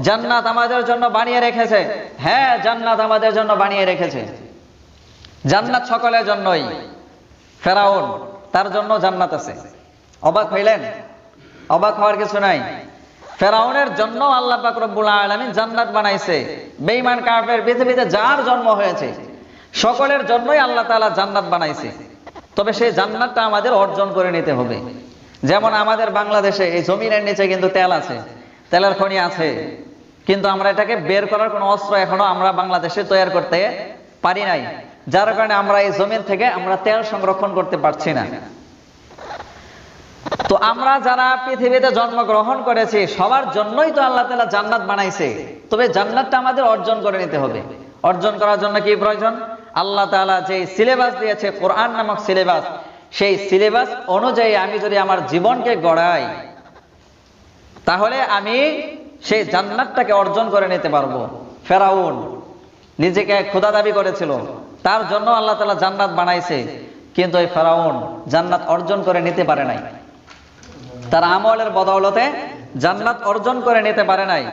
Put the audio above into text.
জান্নাত আমাদের জন্য বানিয়ে রেখেছে। হ্যাঁ জান্নাত আমাদের জন্য বানিয়ে রেখেছে। জান্নাত সকলের জন্যই। ফেরাউন, তার জন্য জান্নাত আছে। অবাক হইলেন? অবাক হওয়ার কিছু নাই। ফেরাউনের জন্য আল্লাহ পাক রব্বুল জান্নাত বানাইছে। বেঈমান কাফের, পৃথিবীতে যার জন্ম হয়েছে, সকলের জন্যই আল্লাহ তাআলা জান্নাত বানাইছে। তবে সেই জান্নাতটা আমাদের অর্জন করে নিতে হবে। যেমন আমাদের বাংলাদেশে এই জমিনের নিচে কিন্তু তেল আছে। তেলের খনি আছে। কিন্তু আমরা এটাকে বের করার কোনো অস্ত্র এখনও আমরা বাংলাদেশে তৈরি করতে পারি নাই। যার কারণে আমরা এই জমিন থেকে আমরা তেল সংরক্ষণ করতে পারছি না। তো আমরা যারা পৃথিবীতে জন্মগ্রহণ করেছি, সবার জন্যই তো আল্লাহ তাআলা জান্নাত বানাইছে। তবে জান্নাতটা আমাদের অর্জন করে নিতে হবে। অর্জন করার জন্য কি প্রয়োজন? আল্লাহ তাআলা যে সিলেবাস দিয়েছে, কোরআন নামক সিলেবাস, সেই সিলেবাস অনুযায়ী আমি যদি আমার জীবনকে গড়াই, তাহলে আমি সেই জান্নাতটাকে অর্জন করে নিতে পারব। ফেরাউন নিজেকে খোদা দাবি করেছিল। তার জন্য আল্লাহ তালা জান্নাত বানাইছে। কিন্তু ওই ফেরাউন জান্নাত অর্জন করে নিতে পারে নাই। তার আমলের বদৌলতে জান্নাত অর্জন করে নিতে পারে নাই।